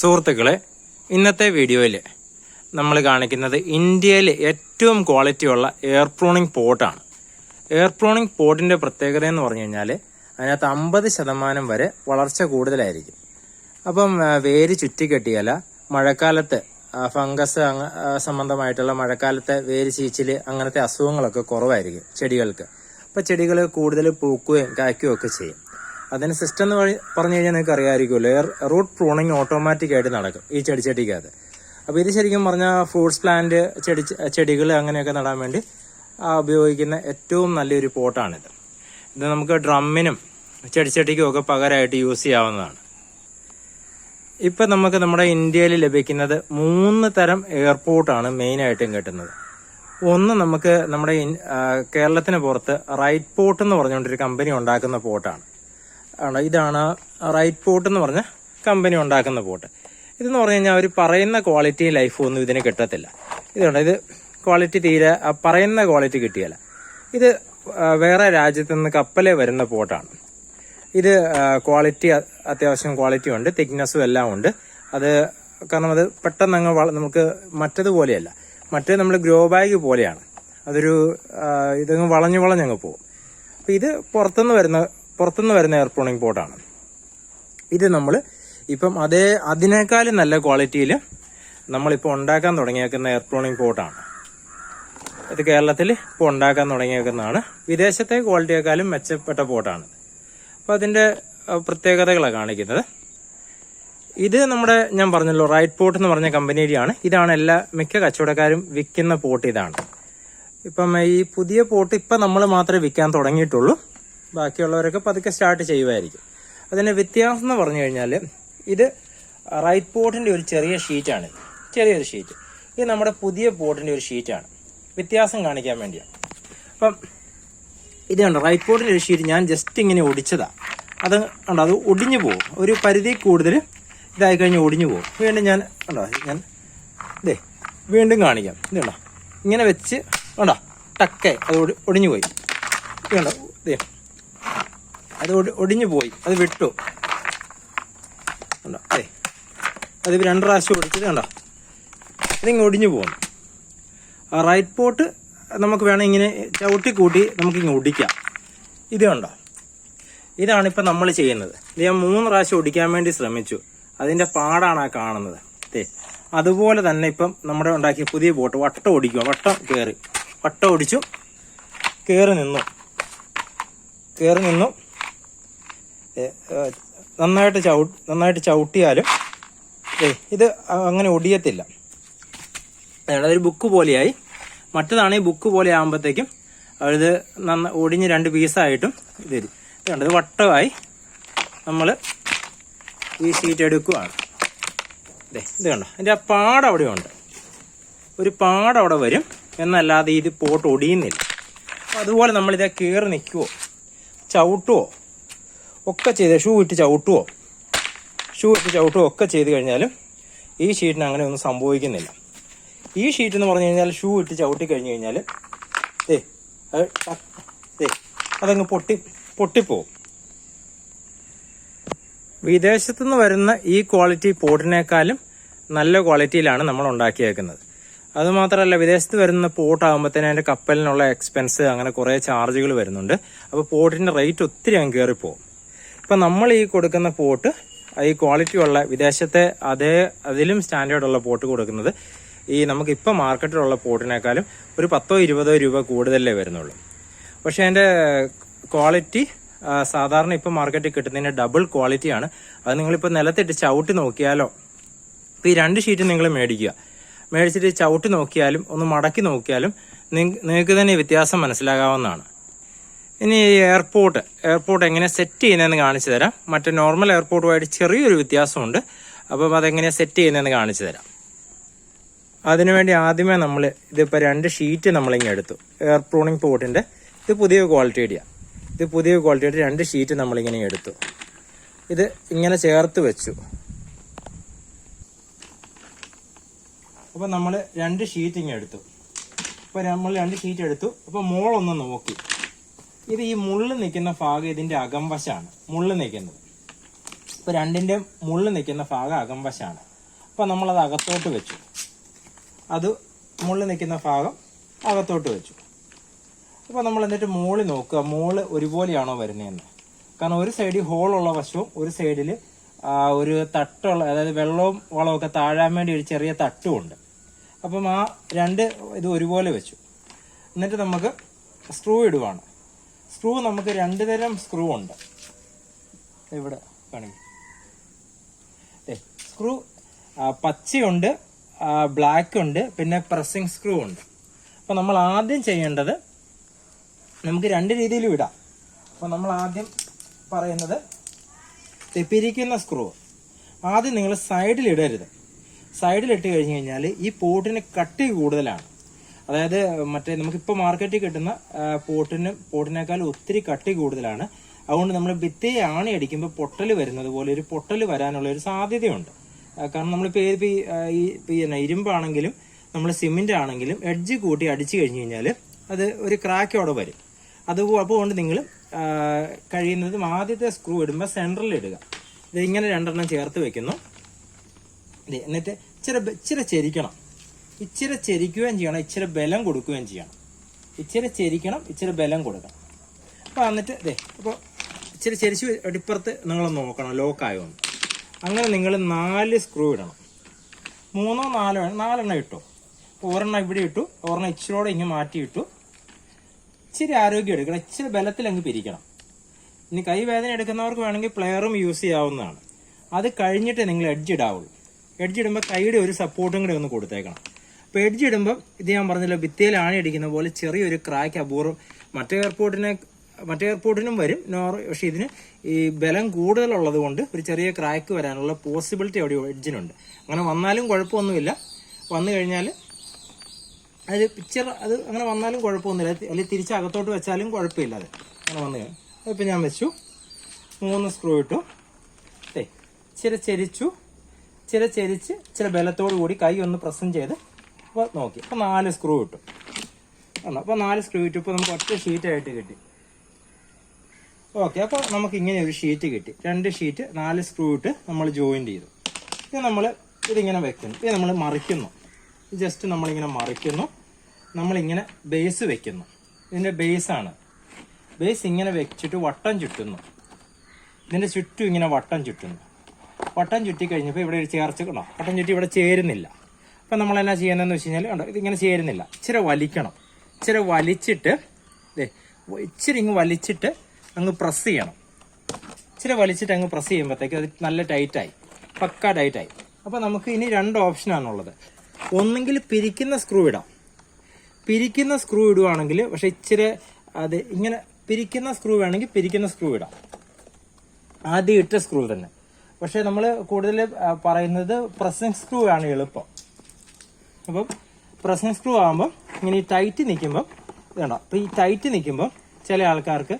സുഹൃത്തുക്കളെ ഇന്നത്തെ വീഡിയോയിൽ നമ്മൾ കാണിക്കുന്നത് ഇന്ത്യയിൽ ഏറ്റവും ക്വാളിറ്റി ഉള്ള എയർ പ്രൂണിംഗ് പോട്ടാണ്. എയർ പ്രൂണിംഗ് പോട്ടിന്റെ പ്രത്യേകത എന്ന് പറഞ്ഞു കഴിഞ്ഞാൽ അതിനകത്ത് അമ്പത് ശതമാനം വരെ വളർച്ച കൂടുതലായിരിക്കും. അപ്പം വേര് ചുറ്റിക്കെട്ടിയാല മഴക്കാലത്ത് ഫംഗസ് സംബന്ധമായിട്ടുള്ള മഴക്കാലത്തെ വേര് ചീച്ചിൽ അങ്ങനത്തെ അസുഖങ്ങളൊക്കെ കുറവായിരിക്കും ചെടികൾക്ക്. അപ്പോൾ ചെടികൾ കൂടുതൽ പൂക്കുകയും കായ്ക്കുകയും ഒക്കെ ചെയ്യും. അതിന് സിസ്റ്റം എന്ന് പറഞ്ഞു കഴിഞ്ഞാൽ നിങ്ങൾക്ക് അറിയാമായിരിക്കുമല്ലോ. റൂട്ട് പ്രൂണിങ് ഓട്ടോമാറ്റിക് ആയിട്ട് നടക്കും ഈ ചെടി ചെടിക്കകത്ത്. അപ്പോൾ ഇത് ശരിക്കും പറഞ്ഞാൽ ഫ്രൂട്ട്സ് പ്ലാന്റ് ചെടി ചെടികൾ അങ്ങനെയൊക്കെ നടാൻ വേണ്ടി ഉപയോഗിക്കുന്ന ഏറ്റവും നല്ലൊരു പോട്ടാണിത്. ഇത് നമുക്ക് ഡ്രമ്മിനും ചെടിച്ചട്ടിക്കും ഒക്കെ പകരമായിട്ട് യൂസ് ചെയ്യാവുന്നതാണ്. ഇപ്പം നമുക്ക് നമ്മുടെ ഇന്ത്യയിൽ ലഭിക്കുന്നത് മൂന്ന് തരം എയർപോർട്ടാണ് മെയിനായിട്ടും കിട്ടുന്നത്. ഒന്ന് നമുക്ക് നമ്മുടെ കേരളത്തിന് പുറത്ത് റൈറ്റ് പോർട്ട് എന്ന് പറഞ്ഞുകൊണ്ടൊരു കമ്പനി ഉണ്ടാക്കുന്ന പോർട്ടാണ് ആണ്? ഇതാണ് റൈറ്റ് പോട്ട് എന്ന് പറഞ്ഞ കമ്പനി ഉണ്ടാക്കുന്ന പോട്ട് ഇതെന്ന് പറഞ്ഞു കഴിഞ്ഞാൽ അവർ പറയുന്ന ക്വാളിറ്റി ലൈഫും ഒന്നും ഇതിന് കിട്ടത്തില്ല. ഇതുണ്ട് ഇത് ക്വാളിറ്റി തീരെ പറയുന്ന ക്വാളിറ്റി കിട്ടിയല്ല. ഇത് വേറെ രാജ്യത്ത് നിന്ന് കപ്പലേ വരുന്ന പോട്ടാണ് ഇത് ക്വാളിറ്റി അത്യാവശ്യം ക്വാളിറ്റി ഉണ്ട് തിക്നെസ്സും എല്ലാം ഉണ്ട്. അത് കാരണം അത് പെട്ടെന്ന് അങ്ങ് നമുക്ക് മറ്റതുപോലെയല്ല. മറ്റേ നമ്മൾ ഗ്രോ ബാഗ് പോലെയാണ്. അതൊരു ഇതങ്ങ് വളഞ്ഞു വളഞ്ഞങ്ങ് പോകും. അപ്പം ഇത് പുറത്തുനിന്ന് വരുന്ന പുറത്തുനിന്ന് വരുന്ന എയർ പ്രോണിങ് പോട്ടാണ് ഇത് നമ്മൾ ഇപ്പം അതേ അതിനേക്കാളും നല്ല ക്വാളിറ്റിയിൽ നമ്മളിപ്പോൾ ഉണ്ടാക്കാൻ തുടങ്ങിയേക്കുന്ന എയർ പ്രോണിങ് പോട്ടാണ് ഇത് കേരളത്തിൽ ഇപ്പോൾ ഉണ്ടാക്കാൻ തുടങ്ങിയേക്കുന്നതാണ്. വിദേശത്തെ ക്വാളിറ്റിയേക്കാളും മെച്ചപ്പെട്ട പോട്ടാണ് അപ്പോൾ അതിന്റെ പ്രത്യേകതകളാണ് കാണിക്കുന്നത്. ഇത് നമ്മുടെ ഞാൻ പറഞ്ഞല്ലോ റൈറ്റ് പോട്ട് എന്ന് പറഞ്ഞ കമ്പനിയുടെയാണ്. ഇതാണ് എല്ലാ മിക്ക കച്ചവടക്കാരും വിൽക്കുന്ന പോട്ട് ഇതാണ്. ഇപ്പം ഈ പുതിയ പോട്ട് ഇപ്പം നമ്മൾ മാത്രമേ വിൽക്കാൻ തുടങ്ങിയിട്ടുള്ളൂ. ബാക്കിയുള്ളവരൊക്കെ പതുക്കെ സ്റ്റാർട്ട് ചെയ്യുമായിരിക്കും അതിന്റെ വ്യത്യാസം എന്ന് പറഞ്ഞു കഴിഞ്ഞാൽ ഇത് റൈറ്റ് പോട്ടിന്റെ ഒരു ചെറിയ ഷീറ്റാണ് ചെറിയൊരു ഷീറ്റ് ഇത് നമ്മുടെ പുതിയ പോട്ടിന്റെ ഒരു ഷീറ്റാണ് വ്യത്യാസം കാണിക്കാൻ വേണ്ടിയാണ് അപ്പം ഇത് കണ്ടോ റൈറ്റ് പോട്ടിന്റെ ഒരു ഷീറ്റ് ഞാൻ ജസ്റ്റ് ഇങ്ങനെ ഒടിച്ചതാണ് അത് കണ്ടോ അത് ഒടിഞ്ഞു പോകും. ഒരു പരിധി കൂടുതൽ ഇതായി കഴിഞ്ഞ് ഒടിഞ്ഞു പോകും. വീണ്ടും ഞാൻ കണ്ടോ ഞാൻ ഇതേ വീണ്ടും കാണിക്കാം. ഇത് കണ്ടോ ഇങ്ങനെ വെച്ച് കണ്ടോ ടക്കേ അത് ഒടിഞ്ഞു പോയി. കണ്ടോ ഇതേ അത് ഒടിഞ്ഞു പോയി അത് വിട്ടു. കണ്ടോ? അതെ. അത് രണ്ട് പ്രാവശ്യം ഒടിച്ചത് കണ്ടോ? ഇതിങ്ങനെ ഒടിഞ്ഞു പോകുന്നു ആ റൈറ്റ് പോട്ട് നമുക്ക് വേണം ഇങ്ങനെ ചവിട്ടി കൂട്ടി നമുക്ക് ഇങ്ങനെ ഒടിക്കാം. ഇത് കണ്ടോ? ഇതാണിപ്പോൾ നമ്മൾ ചെയ്യുന്നത്. ഇത് ഞാൻ മൂന്ന് പ്രാവശ്യം ഒടിക്കാൻ വേണ്ടി ശ്രമിച്ചു. അതിന്റെ പാടാണ് ആ കാണുന്നത്. അതെ അതുപോലെ തന്നെ ഇപ്പം നമ്മുടെ ഉണ്ടാക്കിയ പുതിയ ബോട്ട് വട്ടം ഓടിക്കുക വട്ടം കയറി വട്ടം ഓടിച്ചു കയറി നിന്നു. കയറി നിന്നു. നന്നായിട്ട് ചവി നന്നായിട്ട് ചവിട്ടിയാലും ഇത് അങ്ങനെ ഒടിയത്തില്ല. ഒരു ബുക്ക് പോലെയായി. ഈ ബുക്ക് പോലെ ആകുമ്പോഴത്തേക്കും അത് നന്ന ഒടിഞ്ഞ് രണ്ട് പീസായിട്ടും ഇത് വരും. കണ്ടത് കണ്ടോ ഇത് വട്ടമായി നമ്മൾ ഈ ഷീറ്റ് എടുക്കുകയാണ് ഇതേ ഇത് കണ്ടോ അതിന്റെ ആ പാട് അവിടെ ഉണ്ട് ഒരു പാട് അവിടെ വരും. എന്നല്ലാതെ ഇത് പോട്ട് ഒടിയുന്നില്ല. അതുപോലെ നമ്മളിതേ കയറി നിൽക്കുവോ? ചവിട്ടുവോ? ഒക്കെ ചെയ്ത് ഷൂ ഇട്ട് ചവിട്ടുവോ? ഷൂ ഇട്ട് ചവിട്ടുവോ ഒക്കെ ചെയ്ത് കഴിഞ്ഞാലും ഈ ഷീറ്റിന് അങ്ങനെ ഒന്നും സംഭവിക്കുന്നില്ല. ഈ ഷീറ്റ് എന്ന് പറഞ്ഞു കഴിഞ്ഞാൽ ഷൂ ഇട്ട് ചവിട്ടി കഴിഞ്ഞ് കഴിഞ്ഞാൽ ഏ അതങ്ങ് പൊട്ടി പൊട്ടിപ്പോവും. വിദേശത്തു നിന്ന് വരുന്ന ഈ ക്വാളിറ്റി പോട്ടിനേക്കാളും നല്ല ക്വാളിറ്റിയിലാണ് നമ്മൾ ഉണ്ടാക്കിയേക്കുന്നത്. അതുമാത്രമല്ല വിദേശത്ത് വരുന്ന പോട്ടാകുമ്പോഴത്തേന് അതിന്റെ കപ്പലിനുള്ള എക്സ്പെൻസ് അങ്ങനെ കുറേ ചാർജുകൾ വരുന്നുണ്ട്. അപ്പോൾ പോട്ടിന്റെ റേറ്റ് ഒത്തിരി അങ്ങ് കയറിപ്പോവും. ഇപ്പം നമ്മൾ ഈ കൊടുക്കുന്ന പോട്ട് ഈ ക്വാളിറ്റി ഉള്ള വിദേശത്തെ അതേ അതിലും സ്റ്റാൻഡേർഡ് ഉള്ള പോട്ട് കൊടുക്കുന്നത് ഈ നമുക്ക് ഇപ്പം മാർക്കറ്റിലുള്ള പോട്ടിനേക്കാളും ഒരു പത്തോ ഇരുപതോ രൂപ കൂടുതലേ വരുന്നുള്ളൂ. പക്ഷേ അതിന്റെ ക്വാളിറ്റി സാധാരണ ഇപ്പം മാർക്കറ്റിൽ കിട്ടുന്നതിന്റെ ഡബിൾ ക്വാളിറ്റിയാണ് അത് നിങ്ങളിപ്പോൾ നിലത്തിട്ട് ചവിട്ടി നോക്കിയാലോ ഇപ്പോൾ ഈ രണ്ട് ഷീറ്റ് നിങ്ങൾ മേടിക്കുക. മേടിച്ചിട്ട് ചവിട്ടി നോക്കിയാലും ഒന്ന് മടക്കി നോക്കിയാലും നിങ്ങ- നിങ്ങൾക്ക് തന്നെ വ്യത്യാസം മനസ്സിലാകാവുന്നതാണ്. ഇനി എയർപോർട്ട് എയർപോർട്ട് എങ്ങനെ സെറ്റ് ചെയ്യുന്നതെന്ന് കാണിച്ചു തരാം. മറ്റേ നോർമൽ എയർപോർട്ടുമായിട്ട് ചെറിയൊരു വ്യത്യാസമുണ്ട്. അപ്പം അതെങ്ങനെയാണ് സെറ്റ് ചെയ്യുന്നതെന്ന് കാണിച്ചു തരാം. അതിനുവേണ്ടി ആദ്യമേ നമ്മൾ ഇതിപ്പോൾ രണ്ട് ഷീറ്റ് നമ്മളിങ്ങനെ എടുത്തു. എയർ പ്രൂണിങ് പോട്ടിന്റെ ഇത് പുതിയ ക്വാളിറ്റിയുടെയാണ് ഇത് പുതിയ ക്വാളിറ്റിയുടെ രണ്ട് ഷീറ്റ് നമ്മളിങ്ങനെ എടുത്തു. ഇത് ഇങ്ങനെ ചേർത്ത് വെച്ചു. അപ്പോൾ നമ്മൾ രണ്ട് ഷീറ്റ് ഇങ്ങനെ എടുത്തു. അപ്പോൾ നമ്മൾ രണ്ട് ഷീറ്റ് എടുത്തു. അപ്പോൾ മോളൊന്ന് നോക്കി. ഇത് ഈ മുള്ള് നിൽക്കുന്ന ഭാഗം ഇതിന്റെ അകംവശമാണ് മുള്ള് നിൽക്കുന്നത്. ഇപ്പൊ രണ്ടിന്റെ മുള്ളിൽ നിൽക്കുന്ന ഭാഗം അകംവശമാണ് അപ്പോൾ നമ്മളത് അകത്തോട്ട് വെച്ചു. അത് മുള്ളിൽ നിൽക്കുന്ന ഭാഗം അകത്തോട്ട് വെച്ചു. അപ്പോൾ നമ്മൾ എന്നിട്ട് മോളി നോക്കുക. മോൾ ഒരുപോലെയാണോ വരുന്നതെന്ന്. കാരണം ഒരു സൈഡിൽ ഹോളുള്ള വശവും ഒരു സൈഡിൽ ഒരു തട്ടുള്ള അതായത് വെള്ളവും വളമൊക്കെ താഴാൻ വേണ്ടി ഒരു ചെറിയ തട്ടും ഉണ്ട്. അപ്പം ആ രണ്ട് ഇത് ഒരുപോലെ വെച്ചു. എന്നിട്ട് നമുക്ക് സ്ക്രൂ ഇടുവാണ്. സ്ക്രൂ നമുക്ക് രണ്ട് തരം സ്ക്രൂ ഉണ്ട്. ഇവിടെ കാണിക്കും സ്ക്രൂ പച്ചയുണ്ട് ബ്ലാക്ക് ഉണ്ട് പിന്നെ പ്രസ്സിങ് സ്ക്രൂ ഉണ്ട്. അപ്പോൾ നമ്മൾ ആദ്യം ചെയ്യേണ്ടത് നമുക്ക് രണ്ട് രീതിയിലും ഇടാം അപ്പോൾ നമ്മൾ ആദ്യം പറയുന്നത് തെപ്പിരിക്കുന്ന പിരിക്കുന്ന സ്ക്രൂ. ആദ്യം നിങ്ങൾ സൈഡിൽ ഇടരുത്. സൈഡിൽ ഇട്ട് കഴിഞ്ഞ് കഴിഞ്ഞാൽ ഈ പോട്ടിന് കട്ടി കൂടുതലാണ്. അതായത് മറ്റേ നമുക്കിപ്പോൾ മാർക്കറ്റിൽ കിട്ടുന്ന പോട്ടിനും പോട്ടിന് പോട്ടിനേക്കാൾ ഒത്തിരി കട്ടി കൂടുതലാണ്. അതുകൊണ്ട് നമ്മൾ ഭിത്തി ആണി അടിക്കുമ്പോൾ പൊട്ടൽ വരുന്നത് പോലെ ഒരു പൊട്ടൽ വരാനുള്ള ഒരു സാധ്യതയുണ്ട്. കാരണം നമ്മളിപ്പോൾ ഏത് ഈ, ഇരുമ്പാണെങ്കിലും നമ്മൾ സിമെന്റ് ആണെങ്കിലും എഡ്ജ് കൂട്ടി അടിച്ചു കഴിഞ്ഞ് കഴിഞ്ഞാൽ അത് ഒരു ക്രാക്കോടെ വരും. അത് അതുകൊണ്ട് നിങ്ങൾ കഴിയുന്നതും ആദ്യത്തെ സ്ക്രൂ ഇടുമ്പോൾ സെൻട്രലിൽ ഇടുക. ഇത് ഇങ്ങനെ രണ്ടെണ്ണം ചേർത്ത് വെക്കുന്നു. എന്നിട്ട് ഇച്ചിരി ഇച്ചിരി ചെരിക്കണം. ഇച്ചിരി ചെരിക്കുകയും ചെയ്യണം ഇച്ചിരി ബലം കൊടുക്കുകയും ചെയ്യണം. ഇച്ചിരി ചെരിക്കണം ഇച്ചിരി ബലം കൊടുക്കണം. അപ്പോൾ എന്നിട്ട് ദേ അപ്പോൾ ഇച്ചിരി ചെരിച്ച് അടിപ്പുറത്ത് നിങ്ങൾ നോക്കണം ലോക്കായോ അങ്ങനെ നിങ്ങൾ നാല് സ്ക്രൂ ഇടണം. മൂന്നോ നാലോ നാലെണ്ണം ഇട്ടു? ഒരെണ്ണം ഇവിടെ ഇട്ടു ഒരെണ്ണം ഇച്ചിരോടെ ഇങ്ങനെ മാറ്റി ഇട്ടു. ഇച്ചിരി ആരോഗ്യം എടുക്കണം ഇച്ചിരി ബലത്തിൽ അങ്ങ് പിരിക്കണം. ഇനി കൈവേദന എടുക്കുന്നവർക്ക് വേണമെങ്കിൽ പ്ലെയറും യൂസ് ചെയ്യാവുന്നതാണ്. അത് കഴിഞ്ഞിട്ട് നിങ്ങൾ എഡ്ജ് ഇടാവുള്ളൂ. എഡ്ജ് ഇടുമ്പോൾ കൈയുടെ ഒരു സപ്പോർട്ടും കൂടി ഒന്ന് കൊടുത്തേക്കണം. അപ്പോൾ എഡ്ജ് ഇത് ഞാൻ പറഞ്ഞല്ലോ ഭിത്തിയിൽ ആണി അടിക്കുന്ന പോലെ ചെറിയൊരു ക്രാക്ക് അപൂർവം. മറ്റേ എയർപോർട്ടിനെ മറ്റേ എയർപോർട്ടിനും വരും നോർ പക്ഷേ ഇതിന് ഈ ബലം കൂടുതലുള്ളത് കൊണ്ട് ഒരു ചെറിയ ക്രാക്ക് വരാനുള്ള പോസിബിലിറ്റി അവിടെ എഡ്ജിനുണ്ട്. അങ്ങനെ വന്നാലും കുഴപ്പമൊന്നുമില്ല. വന്നു കഴിഞ്ഞാൽ അത് പിക്ചർ അത് അങ്ങനെ വന്നാലും കുഴപ്പമൊന്നുമില്ല. അല്ലെങ്കിൽ തിരിച്ച് അകത്തോട്ട് വെച്ചാലും കുഴപ്പമില്ല അത്. അങ്ങനെ വന്നു അതിപ്പോൾ ഞാൻ വെച്ചു. മൂന്ന് സ്ക്രൂ ഇട്ടു. ഏ ഇച്ചിരി ചെരിച്ചു ചില ചെരിച്ച് ചില ബലത്തോടു കൂടി കൈ ഒന്ന് പ്രസന്റ് ചെയ്ത് അപ്പോൾ നോക്കി. അപ്പോൾ നാല് സ്ക്രൂ കിട്ടും എന്നാ അപ്പോൾ നാല് സ്ക്രൂ കിട്ടും ഇപ്പോൾ നമുക്ക് ഒറ്റ ഷീറ്റായിട്ട് കിട്ടി. ഓക്കെ അപ്പോൾ നമുക്ക് ഇങ്ങനെ ഒരു ഷീറ്റ് കിട്ടി. രണ്ട് ഷീറ്റ് നാല് സ്ക്രൂ ഇട്ട് നമ്മൾ ജോയിന്റ് ചെയ്തു. ഇത് നമ്മൾ ഇതിങ്ങനെ വെക്കുന്നു. ഇത് നമ്മൾ മറിക്കുന്നു. ജസ്റ്റ് നമ്മളിങ്ങനെ മറിക്കുന്നു. നമ്മളിങ്ങനെ ബേസ് വെക്കുന്നു. ഇതിന്റെ ബേസാണ് ബേസ് ഇങ്ങനെ വെച്ചിട്ട് വട്ടം ചുറ്റുന്നു. ഇതിന്റെ ചുറ്റും ഇങ്ങനെ വട്ടം ചുറ്റുന്നു. വട്ടം ചുറ്റി കഴിഞ്ഞപ്പോൾ ഇവിടെ ഒരു ചേർച്ച കണ്ടോ? വട്ടം ചുറ്റി ഇവിടെ ചേരുന്നില്ല. അപ്പം നമ്മൾ എന്നാ ചെയ്യുന്നതെന്ന് വെച്ച് കഴിഞ്ഞാൽ കണ്ടോ ഇതിങ്ങനെ ചേരുന്നില്ല. ഇച്ചിരി വലിക്കണം. ഇച്ചിരി വലിച്ചിട്ട് ഇച്ചിരി ഇങ്ങ് വലിച്ചിട്ട് അങ്ങ് പ്രസ് ചെയ്യണം. ഇച്ചിരി വലിച്ചിട്ട് അങ്ങ് പ്രസ് ചെയ്യുമ്പോഴത്തേക്ക് അത് നല്ല ടൈറ്റായി പക്ക ടൈറ്റായി അപ്പോൾ നമുക്ക് ഇനി രണ്ട് ഓപ്ഷനാണുള്ളത് ഒന്നെങ്കിൽ പിരിക്കുന്ന സ്ക്രൂ ഇടാം. പിരിക്കുന്ന സ്ക്രൂ ഇടുവാണെങ്കിൽ പക്ഷെ ഇച്ചിരി അത് ഇങ്ങനെ പിരിക്കുന്ന സ്ക്രൂ വേണമെങ്കിൽ പിരിക്കുന്ന സ്ക്രൂ ഇടാം. ആദ്യം ഇട്ട സ്ക്രൂ തന്നെ. പക്ഷേ നമ്മൾ കൂടുതൽ പറയുന്നത് പ്രസിംഗ് സ്ക്രൂ ആണ് എളുപ്പം. അപ്പം പ്രസിംഗ് സ്ക്രൂ ആകുമ്പോൾ ഇങ്ങനെ ഈ ടൈറ്റ് നിൽക്കുമ്പം വേണ്ട. അപ്പോൾ ഈ ടൈറ്റ് നിൽക്കുമ്പോൾ ചില ആൾക്കാർക്ക്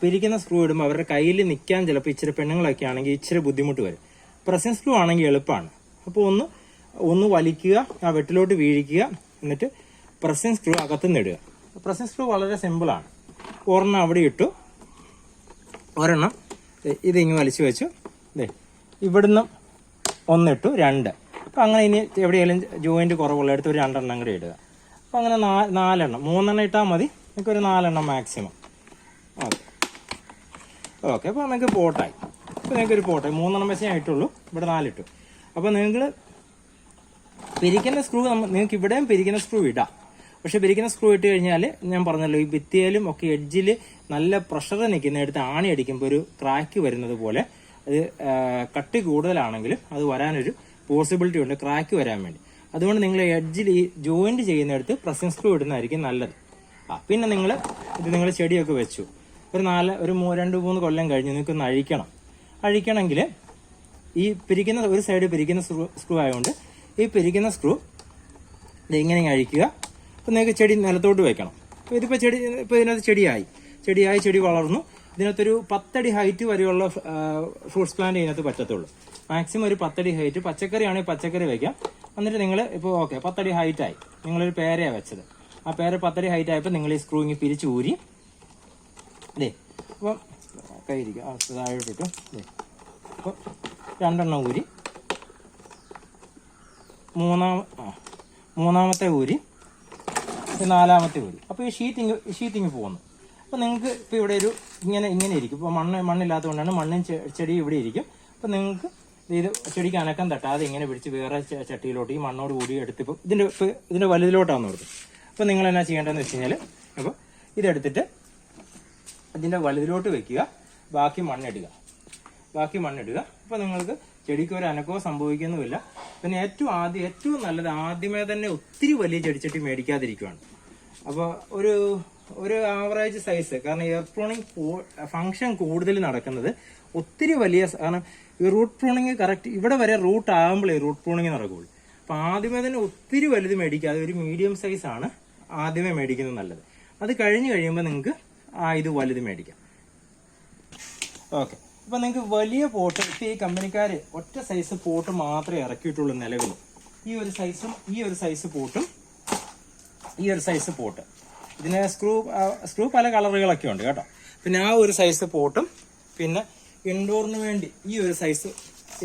പിരിക്കുന്ന സ്ക്രൂ ഇടുമ്പോൾ അവരുടെ കയ്യിൽ നിൽക്കാൻ ചിലപ്പോൾ ഇച്ചിരി പെണ്ണുങ്ങളൊക്കെ ആണെങ്കിൽ ഇച്ചിരി ബുദ്ധിമുട്ട് വരും. പ്രസിംഗ് സ്ക്രൂ ആണെങ്കിൽ എളുപ്പമാണ്. അപ്പോൾ ഒന്ന് ഒന്ന് വലിക്കുക ആ വെട്ടിലോട്ട് വീഴിക്കുക എന്നിട്ട് പ്രസിംഗ് സ്ക്രൂ അകത്തുനിന്ന് ഇടുക. പ്രസിംഗ് സ്ക്രൂ വളരെ സിമ്പിളാണ് ഒരെണ്ണം അവിടെ ഇട്ടു. ഒരെണ്ണം ഇതിങ്ങ് വലിച്ചു വെച്ചു. ദേ ഇവിടുന്ന് ഒന്നിട്ടു രണ്ട്. അപ്പം അങ്ങനെ ഇനി എവിടെയെങ്കിലും ജോയിന്റ് കുറവുള്ള എടുത്ത് ഒരു രണ്ടെണ്ണം കൂടി ഇടുക. അപ്പം അങ്ങനെ നാലെണ്ണം. മൂന്നെണ്ണം ഇട്ടാൽ മതി. നിങ്ങൾക്ക് ഒരു നാലെണ്ണം മാക്സിമം ഓക്കെ. ഓക്കെ അപ്പോൾ നിങ്ങൾക്ക് പോട്ടായി. അപ്പോൾ നിങ്ങൾക്ക് ഒരു പോട്ടായി മൂന്നെണ്ണം വെച്ചേ ഞാൻ ഇട്ടുള്ളൂ. ഇവിടെ നാലിട്ടു. അപ്പോൾ നിങ്ങൾ പിരിക്കുന്ന സ്ക്രൂ നിങ്ങൾക്ക് ഇവിടെയും പിരിക്കുന്ന സ്ക്രൂ ഇടാം. പക്ഷെ പിരിക്കുന്ന സ്ക്രൂ ഇട്ട് കഴിഞ്ഞാൽ ഞാൻ പറഞ്ഞല്ലോ ഈ ഭിത്തിയിലും ഒക്കെ എഡ്ജിൽ നല്ല പ്രഷർ നിൽക്കുന്ന എടുത്ത് ആണി അടിക്കുമ്പോൾ ഒരു ക്രാക്ക് വരുന്നത് പോലെ അത് കട്ടി കൂടുതലാണെങ്കിലും അത് വരാനൊരു പോസിബിലിറ്റി ഉണ്ട് ക്രാക്ക് വരാൻ വേണ്ടി. അതുകൊണ്ട് നിങ്ങൾ എഡ്ജിൽ ഈ ജോയിന്റ് ചെയ്യുന്നിടത്ത് പ്രസിംഗ് സ്ക്രൂ ഇടുന്നതായിരിക്കും നല്ലത്. ആ പിന്നെ നിങ്ങൾ ഇത് നിങ്ങൾ ചെടിയൊക്കെ വെച്ചു. ഒരു നാല് ഒരു രണ്ട് മൂന്ന് കൊല്ലം കഴിഞ്ഞ് നിങ്ങൾക്ക് ഒന്ന് അഴിക്കണം. അഴിക്കണമെങ്കിൽ ഈ പിരിക്കുന്ന ഒരു സൈഡ് പിരിക്കുന്ന സ്ക്രൂ ആയതുകൊണ്ട് ഈ പിരിക്കുന്ന സ്ക്രൂ ഇങ്ങനെ അഴിക്കുക. അപ്പോൾ നിങ്ങൾക്ക് ചെടി നിലത്തോട്ട് വെക്കണം. അപ്പോൾ ഇതിപ്പോൾ ചെടി ഇപ്പോൾ ഇതിനകത്ത് ചെടിയായി. ചെടിയായി ചെടി വളർന്നു. ഇതിനകത്തൊരു പത്തടി ഹൈറ്റ് വരെയുള്ള ഫ്രൂട്ട്സ് പ്ലാന്റ് ഇതിനകത്ത് പറ്റത്തുള്ളൂ. മാക്സിമം ഒരു പത്തടി ഹൈറ്റ് പച്ചക്കറി ആണെങ്കിൽ പച്ചക്കറി വയ്ക്കാം. എന്നിട്ട് നിങ്ങൾ ഇപ്പോൾ ഓക്കെ പത്തടി ഹൈറ്റായി നിങ്ങളൊരു പേരയാണ് വെച്ചത്. ആ പേര പത്തടി ഹൈറ്റ് ആയപ്പോൾ നിങ്ങൾ ഈ സ്ക്രൂ ഇങ്ങനെ പിരിച്ച് ഊരി. ദേ അപ്പം കൈയിരിക്കും ആ താഴോട്ടിട്ടു അപ്പം രണ്ടെണ്ണം ഊരി. മൂന്നാം മൂന്നാമത്തെ ഊരി. നാലാമത്തെ ഊരി. അപ്പോൾ ഈ ഷീറ്റിങ് ഷീറ്റിങ് പോകുന്നു അപ്പോൾ നിങ്ങൾക്ക് ഇപ്പോൾ ഇവിടെ ഒരു ഇങ്ങനെ ഇങ്ങനെ ഇരിക്കും. ഇപ്പോൾ മണ്ണ് മണ്ണില്ലാത്തതുകൊണ്ടാണ് മണ്ണും ചെടി ഇവിടെ ഇരിക്കും. അപ്പോൾ നിങ്ങൾക്ക് ഇത് ചെടിക്ക് അനക്കം തട്ടാതെ ഇങ്ങനെ പിടിച്ച് വേറെ ചട്ടിയിലോട്ട് ഈ മണ്ണോട് കൂടി എടുത്തിപ്പോൾ ഇതിന്റെ ഇതിന്റെ വലുതിലോട്ടാണ് ഓർത്ത്. അപ്പോൾ നിങ്ങൾ എന്നാ ചെയ്യേണ്ടതെന്ന് വെച്ച് കഴിഞ്ഞാൽ അപ്പോൾ ഇതെടുത്തിട്ട് അതിന്റെ വലുതിലോട്ട് വെക്കുക. ബാക്കി മണ്ണിടുക. ബാക്കി മണ്ണിടുക. അപ്പോൾ നിങ്ങൾക്ക് ചെടിക്ക് ഒരു അനക്കവും സംഭവിക്കുന്നുമില്ല. പിന്നെ ഏറ്റവും ആദ്യം ഏറ്റവും നല്ലത് ആദ്യമേ തന്നെ ഒത്തിരി വലിയ ചെടിച്ചട്ടി മേടിക്കാതിരിക്കുകയാണ് അപ്പോൾ ഒരു ഒരു ആവറേജ് സൈസ് കാരണം എയർ പ്രൂണിങ് ഫങ്ഷൻ കൂടുതൽ നടക്കുന്നത് ഒത്തിരി വലിയ കാരണം ഈ റൂട്ട് പ്രൂണിങ് കറക്റ്റ് ഇവിടെ വരെ റൂട്ട് ആകുമ്പോഴേ റൂട്ട് പ്രൂണിങ് നടക്കുകയുള്ളൂ അപ്പോൾ ആദ്യമേ തന്നെ ഒത്തിരി വലുത് മേടിക്കാതെ ഒരു മീഡിയം സൈസ് ആണ് ആദ്യമേ മേടിക്കുന്നത് നല്ലത്. അത് കഴിഞ്ഞ് കഴിയുമ്പോൾ നിങ്ങൾക്ക് ആ ഇത് വലുത് മേടിക്കാം. ഓക്കെ അപ്പോൾ നിങ്ങൾക്ക് വലിയ പോട്ട് ഇപ്പോൾ ഈ കമ്പനിക്കാർ ഒറ്റ സൈസ് പോട്ട് മാത്രമേ ഇറക്കിയിട്ടുള്ളൂ നിലവിൽ. ഈ ഒരു സൈസും ഈ ഒരു സൈസ് പോട്ടും ഈ ഒരു സൈസ് പോട്ട് ഇതിന് സ്ക്രൂ സ്ക്രൂ പല കളറുകളൊക്കെ ഉണ്ട് കേട്ടോ. പിന്നെ ആ ഒരു സൈസ് പോട്ടും പിന്നെ ഇൻഡോറിന് വേണ്ടി ഈ ഒരു സൈസ്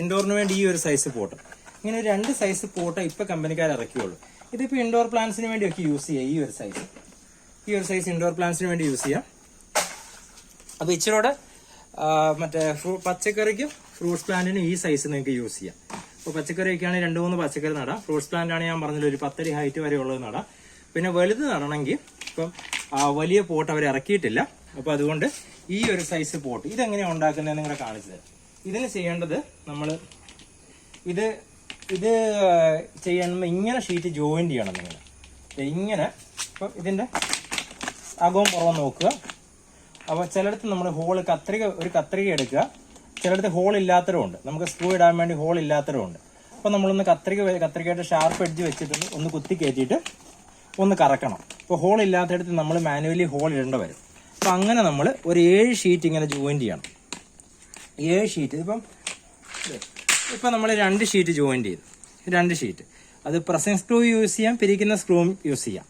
ഇൻഡോറിന് വേണ്ടി ഈ ഒരു സൈസ് പോട്ട്. ഇങ്ങനെ രണ്ട് സൈസ് പോട്ട് ഇപ്പൊ കമ്പനിക്കാർ ഇറക്കിയുള്ളൂ. ഇതിപ്പോ ഇൻഡോർ പ്ലാന്റ്സിന് വേണ്ടിയൊക്കെ യൂസ് ചെയ്യാം ഈ ഒരു സൈസ് ഈ ഒരു സൈസ് ഇൻഡോർ പ്ലാന്റ്സിന് വേണ്ടി യൂസ് ചെയ്യാം. അപ്പോൾ ഇച്ചിരൂടെ മറ്റേ പച്ചക്കറിക്കും ഫ്രൂട്ട്സ് പ്ലാന്റിനും ഈ സൈസ് നിങ്ങൾക്ക് യൂസ് ചെയ്യാം. അപ്പോൾ പച്ചക്കറി ആണെങ്കിൽ രണ്ട് മൂന്ന് പച്ചക്കറി നടാം. ഫ്രൂട്ട്സ് പ്ലാന്റ് ആണ് ഞാൻ പറഞ്ഞില്ല ഒരു പത്തടി ഹൈറ്റ് വരെ ഉള്ളത് നടാം. പിന്നെ വലുത് നടണമെങ്കിൽ ഇപ്പം വലിയ പോട്ട് അവർ ഇറക്കിയിട്ടില്ല. അപ്പോൾ അതുകൊണ്ട് ഈ ഒരു സൈസ് പോട്ട് ഇതെങ്ങനെയാണ് ഉണ്ടാക്കുന്നതെന്ന് നിങ്ങളെ കാണിച്ചു തരാം. ഇതിന് ചെയ്യേണ്ടത് നമ്മൾ ഇത് ഇത് ചെയ്യണം ഇങ്ങനെ ഷീറ്റ് ജോയിൻ ചെയ്യണം നിങ്ങൾ ഇങ്ങനെ ഇപ്പം ഇതിന്റെ അകവും പുറവും നോക്കുക. അപ്പോൾ ചിലയിടത്ത് നമ്മൾ ഹോൾ കത്രിക ഒരു കത്രിക എടുക്കുക. ചിലയിടത്ത് ഹോൾ ഇല്ലാത്തവരുണ്ട് നമുക്ക് സ്ക്രൂ ഇടാൻ വേണ്ടി ഹോൾ ഇല്ലാത്തവരുണ്ട് അപ്പോൾ നമ്മളൊന്ന് കത്രിക കത്രികയുടെ ഷാർപ്പ് എഡ്ജ് വെച്ചിട്ട് ഒന്ന് കുത്തി കയറ്റിയിട്ട് ഒന്ന് കറക്കണം. അപ്പോൾ ഹോൾ ഇല്ലാത്തടത്ത് നമ്മൾ മാനുവലി ഹോൾ ഇടേണ്ടി വരും. അപ്പോൾ അങ്ങനെ നമ്മൾ ഒരു ഏഴ് ഷീറ്റ് ഇങ്ങനെ ജോയിൻ ചെയ്യണം. ഏഴ് ഷീറ്റ് ഇപ്പം ഇപ്പം നമ്മൾ രണ്ട് ഷീറ്റ് ജോയിൻ ചെയ്തു. രണ്ട് ഷീറ്റ് അത് പ്രസ്സിങ് സ്ക്രൂ യൂസ് ചെയ്യാം പിരിക്കുന്ന സ്ക്രൂവും യൂസ് ചെയ്യാം.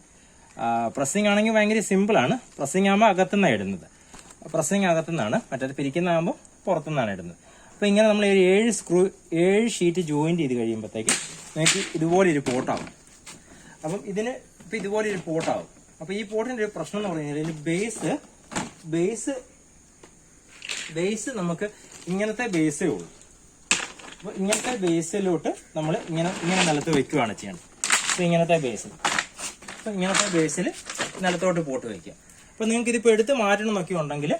പ്രസ്സിങ് ആണെങ്കിൽ ഭയങ്കര സിമ്പിളാണ് പ്രസ്സിങ് ആകുമ്പോൾ അകത്തുനിന്നാണ് ഇടുന്നത്. പ്രസ്സിങ് അകത്തുനിന്നാണ് മറ്റേത് പിരിക്കുന്നതാകുമ്പോൾ പുറത്തുനിന്നാണ് ഇടുന്നത്. അപ്പോൾ ഇങ്ങനെ നമ്മൾ ഒരു ഏഴ് സ്ക്രൂ ഏഴ് ഷീറ്റ് ജോയിൻ ചെയ്ത് കഴിയുമ്പോഴത്തേക്ക് നിങ്ങൾക്ക് ഇതുപോലെ ഒരു പോട്ടാവും അപ്പം ഇതിന് ഇപ്പം ഇതുപോലെ ഒരു പോട്ടാവും അപ്പോൾ ഈ പോട്ടിന്റെ ഒരു പ്രശ്നം എന്ന് പറഞ്ഞു കഴിഞ്ഞാൽ ഇതിന്റെ ബേസ് ബേസ് ബേസ് നമുക്ക് ഇങ്ങനത്തെ ബേസേ ഉള്ളൂ. അപ്പോൾ ഇങ്ങനത്തെ ബേസിലോട്ട് നമ്മൾ ഇങ്ങനെ ഇങ്ങനെ നിലത്ത് വെക്കുകയാണ് ചെയ്യണം അപ്പോൾ ഇങ്ങനത്തെ ബേസിൽ അപ്പോൾ ഇങ്ങനത്തെ ബേസിൽ നിലത്തോട്ട് പോട്ട് വയ്ക്കുക അപ്പോൾ നിങ്ങൾക്ക് ഇതിപ്പോൾ എടുത്ത് മാറ്റണം എന്നൊക്കെ ഉണ്ടെങ്കിൽ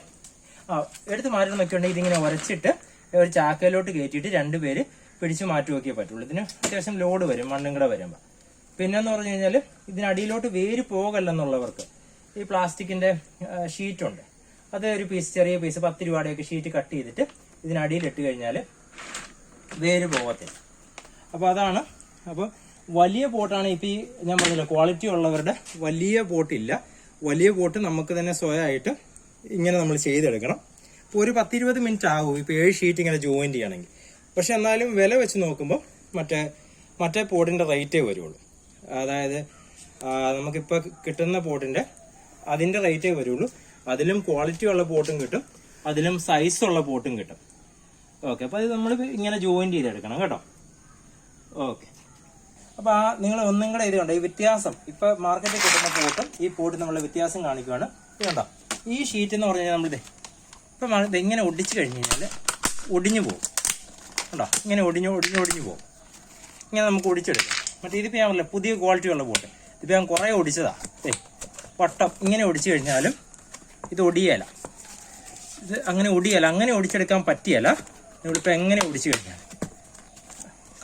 ആ എടുത്ത് മാറ്റണം എന്നൊക്കെ ഉണ്ടെങ്കിൽ ഇതിങ്ങനെ ഉരച്ചിട്ട് ഒരു ചാക്കയിലോട്ട് കയറ്റിയിട്ട് രണ്ടുപേര് പിടിച്ച് മാറ്റി നോക്കിയേ പറ്റുള്ളൂ. ഇതിന് അത്യാവശ്യം ലോഡ് വരും മണ്ണും കൂടെ വരുമ്പോൾ പിന്നെന്ന് പറഞ്ഞു കഴിഞ്ഞാൽ ഇതിനടിയിലോട്ട് വേര് പോകല്ലെന്നുള്ളവർക്ക് ഈ പ്ലാസ്റ്റിക്കിന്റെ ഷീറ്റുണ്ട് അത് ഒരു പീസ് ചെറിയ പീസ് പത്ത് രൂപയുടെയൊക്കെ ഷീറ്റ് കട്ട് ചെയ്തിട്ട് ഇതിനടിയിൽ ഇട്ട് കഴിഞ്ഞാൽ വേര് പോകത്തില്ല അപ്പോൾ അതാണ് അപ്പോൾ വലിയ പോട്ടാണ് ഇപ്പോൾ ഈ ഞാൻ പറഞ്ഞില്ല ക്വാളിറ്റി ഉള്ളവരുടെ വലിയ പോട്ടില്ല. വലിയ പോട്ട് നമുക്ക് തന്നെ സ്വയമായിട്ട് ഇങ്ങനെ നമ്മൾ ചെയ്തെടുക്കണം. ഇപ്പോൾ ഒരു പത്തിരുപത് മിനിറ്റ് ആകും ഇപ്പോൾ ഏഴ് ഷീറ്റ് ഇങ്ങനെ ജോയിൻ ചെയ്യണമെങ്കിൽ. പക്ഷെ എന്നാലും വില വെച്ച് നോക്കുമ്പോൾ മറ്റേ മറ്റേ പോട്ടിന്റെ റേറ്റേ വരുള്ളൂ. അതായത് നമുക്കിപ്പോൾ കിട്ടുന്ന പോട്ടിന്റെ അതിന്റെ റേറ്റേ വരുള്ളൂ. അതിലും ക്വാളിറ്റി ഉള്ള പോട്ടും കിട്ടും. അതിലും സൈസ് ഉള്ള പോട്ടും കിട്ടും. ഓക്കെ അപ്പോൾ അത് നമ്മൾ ഇങ്ങനെ ജോയിൻ ചെയ്തെടുക്കണം കേട്ടോ. ഓക്കെ അപ്പോൾ ആ നിങ്ങൾ ഒന്നും കൂടെ ഇത് കണ്ടോ ഈ വ്യത്യാസം ഇപ്പോൾ മാർക്കറ്റിൽ കിട്ടുന്ന പോട്ടും ഈ പോട്ടും നമ്മൾ വ്യത്യാസം കാണിക്കുകയാണ് ഇത് കണ്ടോ? ഈ ഷീറ്റ് എന്ന് പറഞ്ഞാൽ കഴിഞ്ഞാൽ നമ്മളിത് ഇപ്പം ഇങ്ങനെ ഒടിച്ച് കഴിഞ്ഞ് കഴിഞ്ഞാൽ ഒടിഞ്ഞു പോകും. കണ്ടോ? ഇങ്ങനെ ഒടിഞ്ഞു ഒടിഞ്ഞു ഒടിഞ്ഞു പോകും. ഇങ്ങനെ നമുക്ക് ഒടിച്ചെടുക്കാം. മറ്റേ ഇതിപ്പോൾ ഞാൻ പറഞ്ഞില്ല പുതിയ ക്വാളിറ്റി ഉള്ള പോട്ട് ഇതിപ്പോൾ ഞാൻ കുറേ ഒടിച്ചതാ. ഏ വട്ടം ഇങ്ങനെ ഒടിച്ചു കഴിഞ്ഞാലും ഇത് ഒടിയല. ഇത് അങ്ങനെ ഒടിയല അങ്ങനെ ഒടിച്ചെടുക്കാൻ പറ്റിയല്ല നമ്മളിപ്പോൾ എങ്ങനെ ഒടിച്ചു കഴിഞ്ഞാൽ?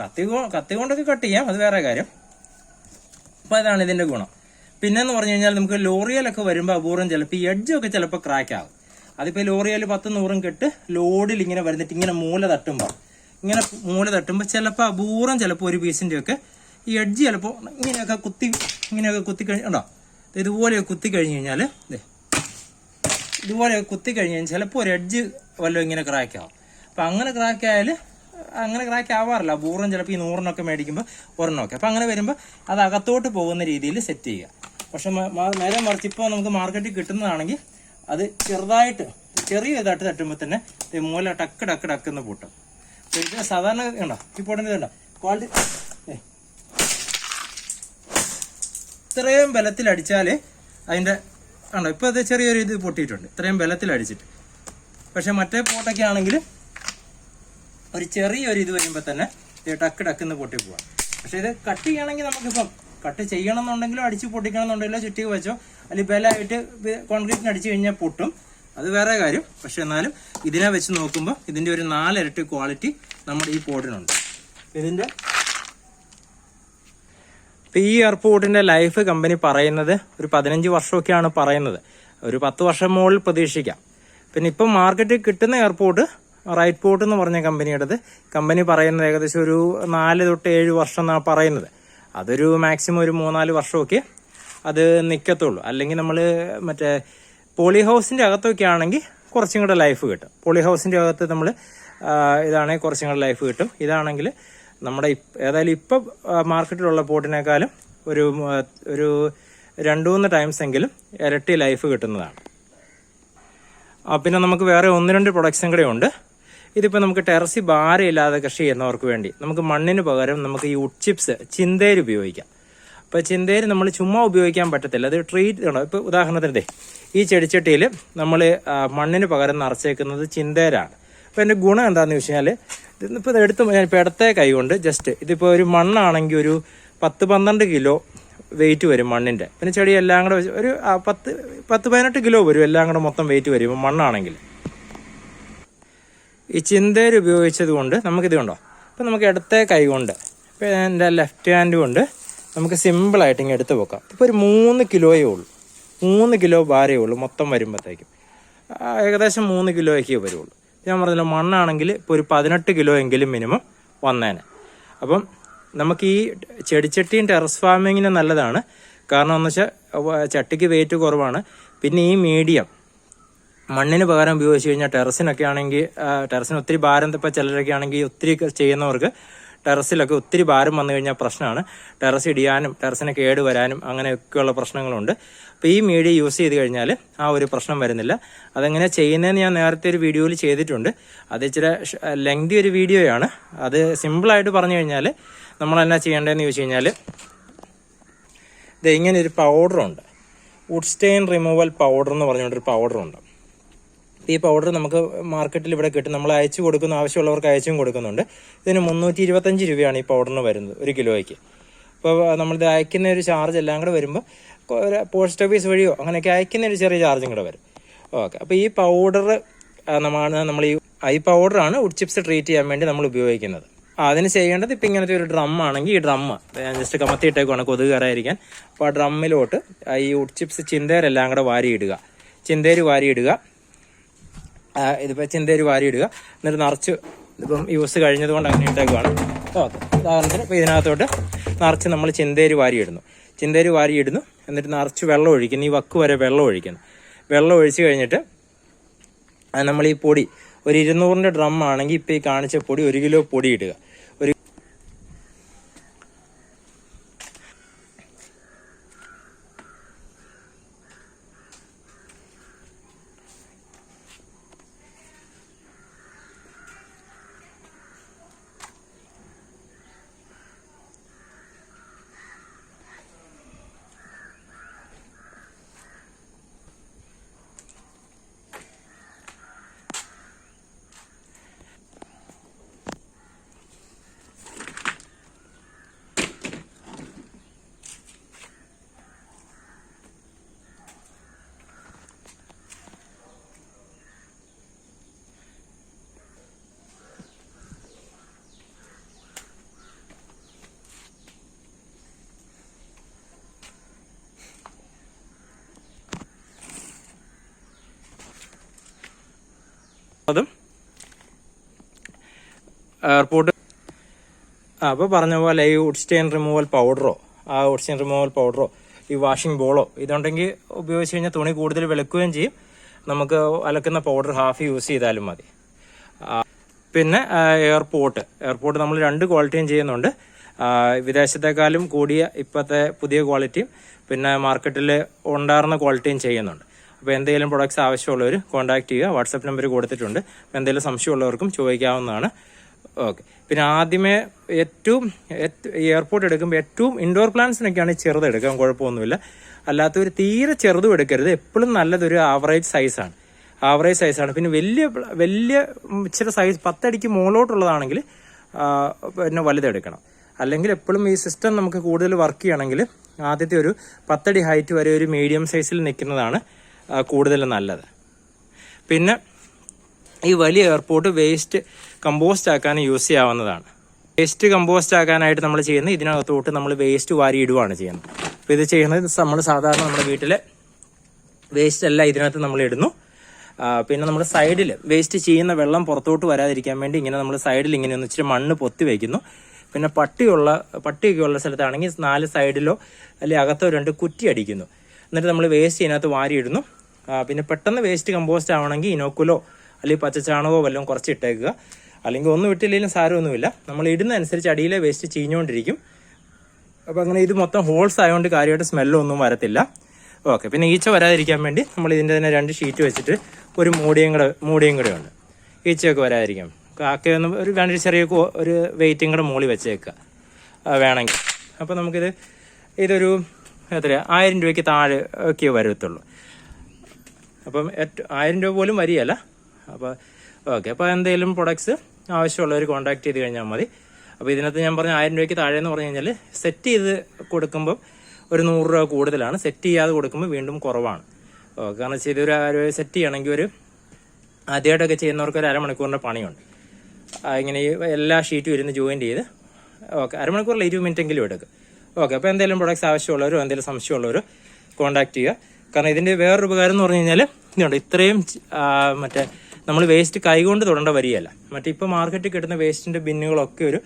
കത്തി കത്തി കൊണ്ടൊക്കെ കട്ട് ചെയ്യാം അത് വേറെ കാര്യം. അപ്പോൾ അതാണ് ഇതിന്റെ ഗുണം. പിന്നെന്ന് പറഞ്ഞു കഴിഞ്ഞാൽ നമുക്ക് ലോറിയലൊക്കെ വരുമ്പോൾ അപൂർവം ചിലപ്പോൾ ഈ എഡ്ജൊക്കെ ചിലപ്പോൾ ക്രാക്ക് ആകും അതിപ്പോൾ ലോറിയൽ പത്ത് നൂറും കെട്ട് ലോഡിൽ ഇങ്ങനെ വരുന്നിട്ട് ഇങ്ങനെ മൂല തട്ടുമ്പോൾ ഇങ്ങനെ മൂല തട്ടുമ്പോൾ ചിലപ്പോൾ അപൂർവം ചിലപ്പോൾ ഒരു പീസിന്റെയൊക്കെ ഈ എഡ്ജ് ചിലപ്പോൾ ഇങ്ങനെയൊക്കെ കുത്തി ഇങ്ങനെയൊക്കെ കുത്തി കഴിഞ്ഞോ ഇതുപോലെയൊക്കെ കുത്തി കഴിഞ്ഞ് കഴിഞ്ഞാൽ ഇതുപോലെ കുത്തി കഴിഞ്ഞാൽ ചിലപ്പോൾ ഒരു എഡ്ജ് വല്ലതും ഇങ്ങനെ ക്രാക്ക് ആവും. അപ്പം അങ്ങനെ ക്രാക്ക് ആയാൽ അങ്ങനെ ക്രാക്ക് ആവാറില്ല. അപൂർവം ചിലപ്പോൾ ഈ നൂറിനൊക്കെ മേടിക്കുമ്പോൾ ഒരെണ്ണമൊക്കെ അപ്പം അങ്ങനെ വരുമ്പോൾ അത് അകത്തോട്ട് പോകുന്ന രീതിയിൽ സെറ്റ് ചെയ്യുക. പക്ഷെ നേരെ മറിച്ച് ഇപ്പോൾ നമുക്ക് മാർക്കറ്റിൽ കിട്ടുന്നതാണെങ്കിൽ അത് ചെറുതായിട്ട് ചെറിയ ഇതായിട്ട് തട്ടുമ്പോൾ തന്നെ ഈ മൂല ടക്ക് ടക്ക് ടക്ക് എന്ന് പൂട്ടും. അപ്പോൾ ഇത് സാധാരണ ഉണ്ടോ ഈ പോട്ടിന്റെ കണ്ടോ? ക്വാളിറ്റി. ഇത്രയും ബലത്തിൽ അടിച്ചാൽ അതിന്റെ കണ്ടോ ഇപ്പോൾ അത് ചെറിയൊരു ഇത് പൊട്ടിയിട്ടുണ്ട്. ഇത്രയും ബലത്തിൽ അടിച്ചിട്ട്. പക്ഷെ മറ്റേ പോട്ടൊക്കെ ആണെങ്കിൽ ഒരു ചെറിയൊരു ഇത് വരുമ്പോൾ തന്നെ ടക്ക് ടക്കുന്ന് പൊട്ടി പോവാം. പക്ഷെ ഇത് കട്ട് ചെയ്യണമെങ്കിൽ നമുക്കിപ്പം കട്ട് ചെയ്യണം എന്നുണ്ടെങ്കിലോ അടിച്ച് പൊട്ടിക്കണം എന്നുണ്ടെങ്കിലോ ചുറ്റി വെച്ചോ അല്ലെങ്കിൽ ബലമായിട്ട് കോൺക്രീറ്റിന് അടിച്ചു കഴിഞ്ഞാൽ പൊട്ടും. അത് വേറെ കാര്യം. പക്ഷെ എന്നാലും ഇതിനെ വെച്ച് നോക്കുമ്പോൾ ഇതിന്റെ ഒരു നാലിരട്ടി ക്വാളിറ്റി നമ്മുടെ ഈ പോട്ടിനുണ്ട്. ഇതിന്റെ ഇപ്പം ഈ എയർപോർട്ടിന്റെ ലൈഫ് കമ്പനി പറയുന്നത് ഒരു പതിനഞ്ച് വർഷമൊക്കെയാണ് പറയുന്നത്. ഒരു പത്ത് വർഷം മുകളിൽ പ്രതീക്ഷിക്കാം. പിന്നെ ഇപ്പം മാർക്കറ്റിൽ കിട്ടുന്ന എയർപോർട്ട് റൈറ്റ് പോർട്ട് എന്ന് പറഞ്ഞ കമ്പനിയുടേത് കമ്പനി പറയുന്നത് ഏകദേശം ഒരു നാല് തൊട്ട് ഏഴ് വർഷം എന്നാണ് പറയുന്നത്. അതൊരു മാക്സിമം ഒരു മൂന്നാൽ വർഷമൊക്കെ അത് നിൽക്കത്തുള്ളൂ അല്ലെങ്കിൽ നമ്മൾ മറ്റേ പോളി ഹൗസിന്റെ അകത്തൊക്കെ ആണെങ്കിൽ കുറച്ചും കൂടെ ലൈഫ് കിട്ടും. പോളി ഹൗസിന്റെ അകത്ത് നമ്മൾ ഇതാണെങ്കിൽ കുറച്ചും കൂടെ ലൈഫ് കിട്ടും. ഇതാണെങ്കിൽ നമ്മുടെ ഏതായാലും ഇപ്പം മാർക്കറ്റിലുള്ള പോട്ടിനേക്കാളും ഒരു ഒരു രണ്ട് മൂന്ന് ടൈംസ് എങ്കിലും ഇരട്ടി ലൈഫ് കിട്ടുന്നതാണ്. പിന്നെ നമുക്ക് വേറെ ഒന്ന് രണ്ട് പ്രൊഡക്ട്സും കൂടെ ഉണ്ട്. ഇതിപ്പോൾ നമുക്ക് ടെറസി ഭാരമില്ലാതെ കൃഷി ചെയ്യുന്നവർക്ക് വേണ്ടി നമുക്ക് മണ്ണിന് പകരം നമുക്ക് ഈ ഉഡ് ചിപ്സ് ചിന്തേര് ഉപയോഗിക്കാം. അപ്പോൾ ചിന്തേര് നമ്മൾ ചുമ്മാ ഉപയോഗിക്കാൻ പറ്റത്തില്ല. അത് ട്രീറ്റ് ചെയ്യണം ഇപ്പോൾ ഉദാഹരണത്തിന് ദേ ഈ ചെടിച്ചട്ടിയിൽ നമ്മൾ മണ്ണിന് പകരം നിറച്ചേക്കുന്നത് ചിന്തേരാണ്. അപ്പോൾ എന്റെ ഗുണം എന്താണെന്ന് വെച്ച് കഴിഞ്ഞാൽ ഇതിപ്പോൾ ഇത് എടുത്ത് ഞാൻ ഇപ്പോൾ ഇടത്തെ കൈ കൊണ്ട് ജസ്റ്റ് ഇതിപ്പോൾ ഒരു മണ്ണാണെങ്കിൽ ഒരു പത്ത് പന്ത്രണ്ട് കിലോ വെയിറ്റ് വരും മണ്ണിന്റെ പിന്നെ ചെടി എല്ലാം കൂടെ ഒരു പത്ത് പത്ത് പതിനെട്ട് കിലോ വരും എല്ലാം കൂടെ മൊത്തം വെയിറ്റ് വരും മണ്ണാണെങ്കിൽ. ഈ ചിന്തയിൽ ഉപയോഗിച്ചത് കൊണ്ട് നമുക്കിത് കണ്ടോ? അപ്പം നമുക്ക് ഇടത്തെ കൈ കൊണ്ട് ഇപ്പം എന്റെ ലെഫ്റ്റ് ഹാൻഡ് കൊണ്ട് നമുക്ക് സിമ്പിളായിട്ട് ഇങ്ങനെ എടുത്ത് വെക്കാം. ഇപ്പോൾ ഒരു മൂന്ന് കിലോയേ ഉള്ളൂ. മൂന്ന് കിലോ ഭാരയേ ഉള്ളൂ മൊത്തം വരുമ്പോഴത്തേക്കും ഏകദേശം മൂന്ന് കിലോയൊക്കെ വരുള്ളൂ. ഞാൻ പറഞ്ഞല്ലോ മണ്ണാണെങ്കിൽ ഇപ്പോൾ ഒരു പതിനെട്ട് കിലോ എങ്കിലും മിനിമം വന്നേനെ. അപ്പം നമുക്ക് ഈ ചെടിച്ചട്ടിയും ടെറസ് ഫാമിങ്ങിന് നല്ലതാണ്. കാരണം എന്ന് വെച്ചാൽ ചട്ടിക്ക് വെയിറ്റ് കുറവാണ്. പിന്നെ ഈ മീഡിയം മണ്ണിന് പകരം ഉപയോഗിച്ച് കഴിഞ്ഞാൽ ടെറസിനൊക്കെ ആണെങ്കിൽ ടെറസിന് ഒത്തിരി ഭാരം ഇപ്പോൾ ചിലരൊക്കെ ആണെങ്കിൽ ഒത്തിരി ചെയ്യുന്നവർക്ക് ടെറസിലൊക്കെ ഒത്തിരി ഭാരം വന്നു കഴിഞ്ഞാൽ പ്രശ്നമാണ്. ടെറസ് ഇടിയാനും ടെറസിന് കേട് വരാനും അങ്ങനെയൊക്കെയുള്ള പ്രശ്നങ്ങളുണ്ട്. അപ്പോൾ ഈ മീഡിയ യൂസ് ചെയ്ത് കഴിഞ്ഞാൽ ആ ഒരു പ്രശ്നം വരുന്നില്ല. അതെങ്ങനെ ചെയ്യുന്നതെന്ന് ഞാൻ നേരത്തെ ഒരു വീഡിയോയിൽ ചെയ്തിട്ടുണ്ട്. അത് ഇച്ചിരി ലെങ്തി ഒരു വീഡിയോയാണ്. അത് സിമ്പിളായിട്ട് പറഞ്ഞു കഴിഞ്ഞാൽ നമ്മൾ എന്നാ ചെയ്യേണ്ടതെന്ന് ചോദിച്ചു കഴിഞ്ഞാൽ ഇത് ഇങ്ങനെ ഒരു പൗഡറുണ്ട്. വുഡ് സ്റ്റെയിൻ റിമൂവൽ പൗഡർ എന്ന് പറഞ്ഞുകൊണ്ടൊരു പൗഡറുണ്ട്. ഈ പൗഡർ നമുക്ക് മാർക്കറ്റിൽ ഇവിടെ കിട്ടും. നമ്മൾ അയച്ചു കൊടുക്കുന്ന ആവശ്യമുള്ളവർക്ക് അയച്ചും കൊടുക്കുന്നുണ്ട്. ഇതിന് മുന്നൂറ്റി ഇരുപത്തഞ്ച് രൂപയാണ് ഈ പൗഡറിന് വരുന്നത് ഒരു കിലോയ്ക്ക്. അപ്പോൾ നമ്മളിത് അയക്കുന്ന ഒരു ചാർജ് എല്ലാം കൂടെ വരുമ്പോൾ ഒരു പോസ്റ്റ് ഓഫീസ് വഴിയോ അങ്ങനെയൊക്കെ അയക്കുന്ന ഒരു ചെറിയ ചാർജും കൂടെ വരും. ഓക്കെ അപ്പോൾ ഈ പൗഡർ നമ്മളാണ് നമ്മൾ ഈ ഈ പൗഡറാണ് വുഡ് ചിപ്സ് ട്രീറ്റ് ചെയ്യാൻ വേണ്ടി നമ്മൾ ഉപയോഗിക്കുന്നത്. അതിന് ചെയ്യേണ്ടത് ഇപ്പം ഇങ്ങനത്തെ ഒരു ഡ്രം ആണെങ്കിൽ ഈ ഡ്രം ജസ്റ്റ് കമത്തിയിട്ടേക്കുവാണ് കൊതുക് കയറായിരിക്കാൻ അപ്പോൾ ആ ഡ്രമ്മിലോട്ട് ഈ വുഡ് ചിപ്സ് ചിന്തേരെല്ലാം കൂടെ വാരിയിടുക. ചിന്തേര് വാരിയിടുക. ഇതിപ്പോൾ ചിന്തേര് വാരിയിടുക. എന്നിട്ട് നിറച്ച് ഇതിപ്പം യൂസ് കഴിഞ്ഞതുകൊണ്ട് അങ്ങനെ ഇട്ടേക്കുവാണ്. ഓക്കെ ഉദാഹരണത്തിന് ഇപ്പോൾ ഇതിനകത്തോട്ട് നിറച്ച് നമ്മൾ ചിന്തേര് വാരിയിടുന്നു. ചിന്തേര് വാരിയിടുന്നു. എന്നിട്ട് നിറച്ച് വെള്ളം ഒഴിക്കുന്നു ഈ വക്ക് വരെ വെള്ളം ഒഴിക്കുന്നു വെള്ളം ഒഴിച്ച് കഴിഞ്ഞിട്ട് നമ്മൾ ഈ പൊടി ഒരു ഇരുന്നൂറിന്റെ ഡ്രം ആണെങ്കിൽ ഇപ്പോൾ ഈ കാണിച്ച പൊടി ഒരു കിലോ പൊടി ഇടുക ഒരു അതും എയർപോർട്ട് ആ അപ്പോൾ പറഞ്ഞ പോലെ ഈ വുഡ് സ്റ്റെയിൻ റിമൂവൽ പൗഡറോ ആ വുഡ് സ്റ്റെയിൻ റിമൂവൽ പൗഡറോ ഈ വാഷിംഗ് ബോളോ ഇതുണ്ടെങ്കിൽ ഉപയോഗിച്ച് കഴിഞ്ഞാൽ തുണി കൂടുതൽ വെളുക്കുകയും ചെയ്യും. നമുക്ക് അലക്കുന്ന പൗഡർ ഹാഫ് യൂസ് ചെയ്താലും മതി. പിന്നെ എയർപോർട്ട് എയർപോർട്ട് നമ്മൾ രണ്ട് ക്വാളിറ്റിയും ചെയ്യുന്നുണ്ട്. വിദേശത്തെക്കാളും കൂടിയ ഇപ്പോഴത്തെ പുതിയ ക്വാളിറ്റിയും പിന്നെ മാർക്കറ്റിൽ ഉണ്ടായിരുന്ന ക്വാളിറ്റിയും ചെയ്യുന്നുണ്ട്. അപ്പോൾ എന്തെങ്കിലും പ്രൊഡക്ട്സ് ആവശ്യമുള്ളവർ കോൺടാക്ട് ചെയ്യുക. വാട്സപ്പ് നമ്പർ കൊടുത്തിട്ടുണ്ട്. അപ്പോൾ എന്തെങ്കിലും സംശയമുള്ളവർക്കും ചോദിക്കാവുന്നതാണ്. ഓക്കെ പിന്നെ ആദ്യമേ ഏറ്റവും എയർപോർട്ട് എടുക്കുമ്പോൾ ഏറ്റവും ഇൻഡോർ പ്ലാന്റ്സിനൊക്കെയാണ് ചെറുത് എടുക്കാൻ കുഴപ്പമൊന്നുമില്ല. അല്ലാത്തൊരു തീരെ ചെറുതും എടുക്കരുത്. എപ്പോഴും നല്ലതൊരു ആവറേജ് സൈസാണ് ആവറേജ് സൈസാണ് പിന്നെ വലിയ വലിയ ഇച്ചിരി സൈസ് പത്തടിക്ക് മുകളിലോട്ടുള്ളതാണെങ്കിൽ ആ, പിന്നെ വലുതെടുക്കണം അല്ലെങ്കിൽ എപ്പോഴും ഈ സിസ്റ്റം നമുക്ക് കൂടുതൽ വർക്ക് ചെയ്യണമെങ്കിൽ ആദ്യത്തെ ഒരു പത്തടി ഹൈറ്റ് വരെ ഒരു മീഡിയം സൈസിൽ നിൽക്കുന്നതാണ് കൂടുതൽ നല്ലത്. പിന്നെ ഈ വലിയ എയർപോർട്ട് വേസ്റ്റ് കമ്പോസ്റ്റ് ആക്കാൻ യൂസ് ചെയ്യാവുന്നതാണ്. വേസ്റ്റ് കമ്പോസ്റ്റ് ആക്കാനായിട്ട് നമ്മൾ ചെയ്യുന്നത് ഇതിനകത്തോട്ട് നമ്മൾ വേസ്റ്റ് വാരി ഇടുവാണ് ചെയ്യുന്നത്. അപ്പോൾ ഇത് ചെയ്യുന്നത് നമ്മൾ സാധാരണ നമ്മുടെ വീട്ടിലെ വേസ്റ്റ് എല്ലാം ഇതിനകത്ത് നമ്മൾ ഇടുന്നു. പിന്നെ നമ്മൾ സൈഡിൽ വേസ്റ്റ് ചെയ്യുന്ന വെള്ളം പുറത്തോട്ട് വരാതിരിക്കാൻ വേണ്ടി ഇങ്ങനെ നമ്മൾ സൈഡിൽ ഇങ്ങനെ ഒന്ന് ഇച്ചിരി മണ്ണ് പൊത്തി വയ്ക്കുന്നു പിന്നെ പട്ടിയുള്ള പട്ടിയൊക്കെ ഉള്ള സ്ഥലത്താണെങ്കിൽ നാല് സൈഡിലോ അല്ലെങ്കിൽ അകത്തോ രണ്ട് കുറ്റി അടിക്കുന്നു. എന്നിട്ട് നമ്മൾ വേസ്റ്റ് ഇതിനകത്ത് വാരി ഇടുന്നു. പിന്നെ പെട്ടെന്ന് വേസ്റ്റ് കമ്പോസ്റ്റ് ആവണമെങ്കിൽ ഇനോക്കുലോ അല്ലെങ്കിൽ പച്ചച്ചാണകമോ വല്ലതും കുറച്ച് ഇട്ടേക്കുക. അല്ലെങ്കിൽ ഒന്നും ഇട്ടില്ലെങ്കിലും സാരമൊന്നുമില്ല. നമ്മൾ ഇടുന്ന അനുസരിച്ച് അടിയിലെ വേസ്റ്റ് ചീഞ്ഞുകൊണ്ടിരിക്കും. അപ്പോൾ അങ്ങനെ ഇത് മൊത്തം ഹോൾസ് ആയതുകൊണ്ട് കാര്യമായിട്ട് സ്മെല്ലൊന്നും വരത്തില്ല. ഓക്കെ പിന്നെ ഈച്ച വരാതിരിക്കാൻ വേണ്ടി നമ്മൾ ഇതിന്റെ തന്നെ രണ്ട് ഷീറ്റ് വെച്ചിട്ട് ഒരു മൂടിയും കൂടെ മൂടിയും കൂടെ ഉണ്ട്. ഈച്ചയൊക്കെ വരാതിരിക്കാം കാക്കയൊന്നും ഒരു രണ്ട് ചെറിയ ഒരു വെയിറ്റും കൂടെ മൂളി വെച്ചേക്കുക. വേണമെങ്കിൽ. അപ്പോൾ നമുക്കിത് ഇതൊരു എത്ര ആയിരം രൂപയ്ക്ക് താഴെ ഒക്കെ വരത്തുള്ളൂ. അപ്പം ആയിരം രൂപ പോലും വരികയല്ല. അപ്പോൾ ഓക്കെ അപ്പോൾ എന്തെങ്കിലും പ്രൊഡക്ട്സ് ആവശ്യമുള്ളവർ കോൺടാക്ട് ചെയ്ത് കഴിഞ്ഞാൽ മതി. അപ്പോൾ ഇതിനകത്ത് ഞാൻ പറഞ്ഞ ആയിരം രൂപയ്ക്ക് താഴെ എന്ന് പറഞ്ഞു കഴിഞ്ഞാൽ സെറ്റ് ചെയ്ത് കൊടുക്കുമ്പം ഒരു നൂറ് രൂപ കൂടുതലാണ്. സെറ്റ് ചെയ്യാതെ കൊടുക്കുമ്പോൾ വീണ്ടും കുറവാണ്. കാരണം വെച്ചാൽ ഇതൊരു സെറ്റ് ചെയ്യണമെങ്കിൽ ഒരു ആദ്യമായിട്ടൊക്കെ ചെയ്യുന്നവർക്ക് ഒരു അരമണിക്കൂറിന്റെ പണിയുണ്ട്. ഇങ്ങനെ എല്ലാ ഷീറ്റും ഇരുന്ന് ജോയിൻ ചെയ്ത്. ഓക്കെ അരമണിക്കൂറിൽ ഇരുപത് മിനിറ്റ് എങ്കിലും എടുക്കും. ഓക്കെ അപ്പോൾ എന്തെങ്കിലും പ്രൊഡക്ട്സ് ആവശ്യമുള്ളവരോ എന്തെങ്കിലും സംശയമുള്ളവരോ കോൺടാക്ട് ചെയ്യുക. കാരണം ഇതിന്റെ വേറൊരു ഉപകാരം എന്ന് പറഞ്ഞു കഴിഞ്ഞാൽ ഇതുണ്ട്. ഇത്രയും മറ്റേ നമ്മൾ വേസ്റ്റ് കൈകൊണ്ട് തൊടേണ്ട വരികയല്ല മറ്റിപ്പോൾ മാർക്കറ്റിൽ കിട്ടുന്ന വേസ്റ്റിന്റെ ബിന്നുകളൊക്കെ ഒരു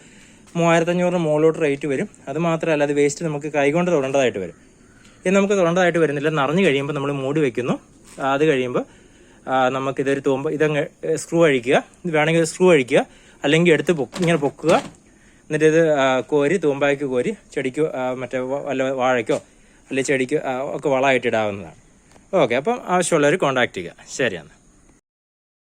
മൂവായിരത്തഞ്ഞൂറിന് മുകളിലോട്ട് റേറ്റ് വരും. അത് മാത്രമല്ല അത് വേസ്റ്റ് നമുക്ക് കൈകൊണ്ട് തൊടേണ്ടതായിട്ട് വരും. ഇത് നമുക്ക് തൊടേണ്ടതായിട്ട് വരുന്നില്ല. നിറഞ്ഞു കഴിയുമ്പോൾ നമ്മൾ മൂടി വെക്കുന്നു. അത് കഴിയുമ്പോൾ നമുക്കിതൊരു തൂമ്പ് ഇതങ്ങ് സ്ക്രൂ അഴിക്കുക. വേണമെങ്കിൽ സ്ക്രൂ അഴിക്കുക. അല്ലെങ്കിൽ എടുത്ത് പൊക്ക് ഇങ്ങനെ പൊക്കുക. എന്നിട്ട് ഇത് കോരി തൂമ്പായ്ക്ക് കോരി ചെടിക്ക് മറ്റേ വല്ല വാഴയ്ക്കോ അല്ലെങ്കിൽ ചെടിക്ക് ഒക്കെ വളമായിട്ട് ഇടാവുന്നതാണ്. ഓക്കെ അപ്പം ആവശ്യമുള്ളവർ കോണ്ടാക്ട് ചെയ്യുക. ശരിയാണ്